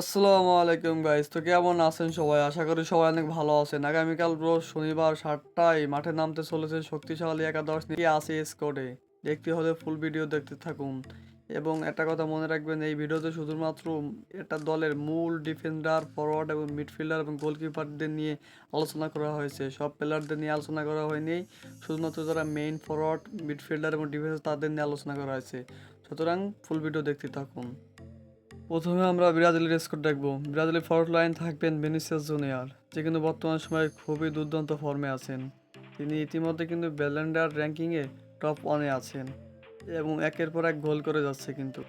আসসালামু আলাইকুম গাইস তো কেমন আছেন সবাই? আশা করি সবাই অনেক ভালো আছেন। আগামীকাল রোজ শনিবার সাতটায় মাঠে নামতে চলেছে শক্তিশালী একাদশ নিয়ে আছে স্কোডে দেখতে হলে ফুল ভিডিও দেখতে থাকুন। এবং একটা কথা মনে রাখবেন, এই ভিডিওতে শুধুমাত্র এটা দলের মূল ডিফেন্ডার ফরওয়ার্ড এবং মিডফিল্ডার এবং গোলকিপারদের নিয়ে আলোচনা করা হয়েছে। সব প্লেয়ারদের নিয়ে আলোচনা করা হয়নি। শুধুমাত্র যারা মেইন ফরওয়ার্ড মিডফিল্ডার এবং ডিফেন্স তাদের নিয়ে আলোচনা করা হয়েছে। সুতরাং ফুল ভিডিও দেখতে থাকুন। প্রথমে আমরা ব্রাজিলের স্কোর দেখব। ব্রাজিলের ফরওয়ার্ড লাইন থাকবেন বেনিসিয়াস জুনিয়র, যে কিন্তু বর্তমান সময়ে খুবই দুর্দান্ত ফর্মে আছেন। তিনি ইতিমধ্যে কিন্তু ব্যালেন্ডার র্যাঙ্কিংয়ে টপ ওয়ানে আছেন এবং একের পর এক গোল করে যাচ্ছে কিন্তু।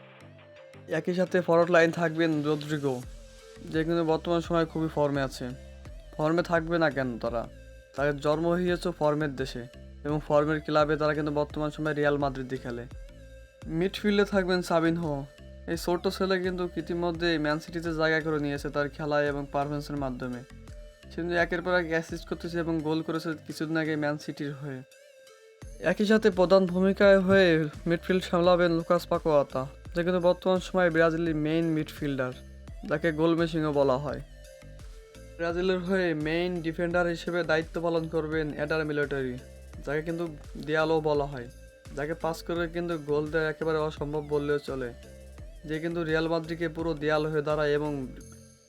একই সাথে ফরওয়ার্ড লাইন থাকবেন রদ্রিগো, যে কিন্তু বর্তমান সময়ে খুবই ফর্মে আছে। ফর্মে থাকবে না কেন তারা? তাদের জন্ম হয়েছে ফর্মের দেশে এবং ফর্মের ক্লাবে তারা কিন্তু বর্তমান সময়ে রিয়াল মাদ্রিদে খেলে। মিডফিল্ডে থাকবেন সাবিনহো এই ছোট্ট ছেলে কিন্তু ইতিমধ্যে ম্যান সিটিতে জায়গা করে নিয়েছে তার খেলায় এবং পারফরমেন্সের মাধ্যমে। সে কিন্তু একের পর এক অ্যাসিস্ট করতেছে এবং গোল করেছে কিছুদিন আগে ম্যান সিটির হয়ে। একই সাথে প্রধান ভূমিকায় হয়ে মিডফিল্ড সামলাবেন লুকাস পাকোয়াতা, যে কিন্তু বর্তমান সময়ে ব্রাজিলের মেইন মিডফিল্ডার যাকে গোল মেশিংও বলা হয়। ব্রাজিলের হয়ে মেইন ডিফেন্ডার হিসেবে দায়িত্ব পালন করবেন অ্যাডার মিলিটারি যাকে কিন্তু দেয়ালও বলা হয়, যাকে পাস করে কিন্তু গোল দেওয়া একেবারে অসম্ভব বললেও চলে। যে কিন্তু রিয়াল মাদ্রিকে পুরো দেয়াল হয়ে দাঁড়ায় এবং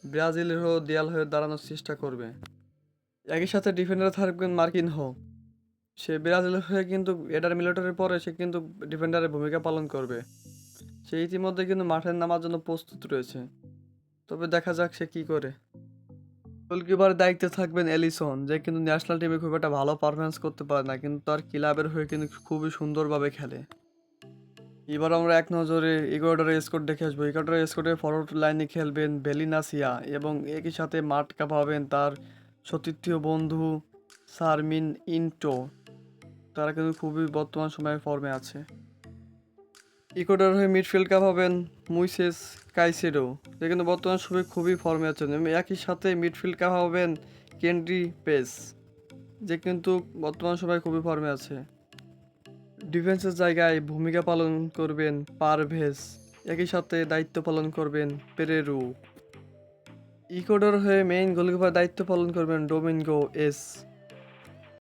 ব্রাজিলের ব্রাজিলেরও দেয়াল হয়ে দাঁড়ানোর চেষ্টা করবে। একই সাথে ডিফেন্ডার থাকবেন মার্কিন হো সে ব্রাজিলের হয়ে কিন্তু এডার মিলিটারির পরে সে কিন্তু ডিফেন্ডারের ভূমিকা পালন করবে। সে ইতিমধ্যে কিন্তু মাঠে নামার জন্য প্রস্তুত রয়েছে। তবে দেখা যাক সে কি করে। গোলকিপার দায়িত্বে থাকবেন এলিসন, যে কিন্তু ন্যাশনাল টিমে খুব একটা ভালো পারফরমেন্স করতে পারে না, কিন্তু তার ক্লাবের হয়ে কিন্তু খুবই সুন্দরভাবে খেলে। এবার আমরা এক নজরে ইকুয়েডরের স্কোর দেখে আসব। ইকুয়েডরের স্কোরে ফরওয়ার্ড লাইনে খেলবেন বেলিনাসিয়া এবং একই সাথে মাঠ কাঁপাবেন তার সতীর্থীয় বন্ধু সারমিন ইন্টো তারা কিন্তু খুবই বর্তমান সময়ে ফর্মে আছে। ইকুয়েডর হয়ে মিডফিল্ড কাঁপাবেন মুইসেস কাইসেডো যে কিন্তু বর্তমান সময়ে খুবই ফর্মে আছেন এবং একই সাথে মিডফিল্ড কাঁপাবেন কেন্ড্রি পেস যে কিন্তু বর্তমান সময়ে খুবই ফর্মে আছে। ডিফেন্সের জায়গায় ভূমিকা পালন করবেন পারভেজ। একই সাথে দায়িত্ব পালন করবেন পেরেরু। ইকোডর হয়ে মেইন গোলকিপার দায়িত্ব পালন করবেন ডোমিনগো এস।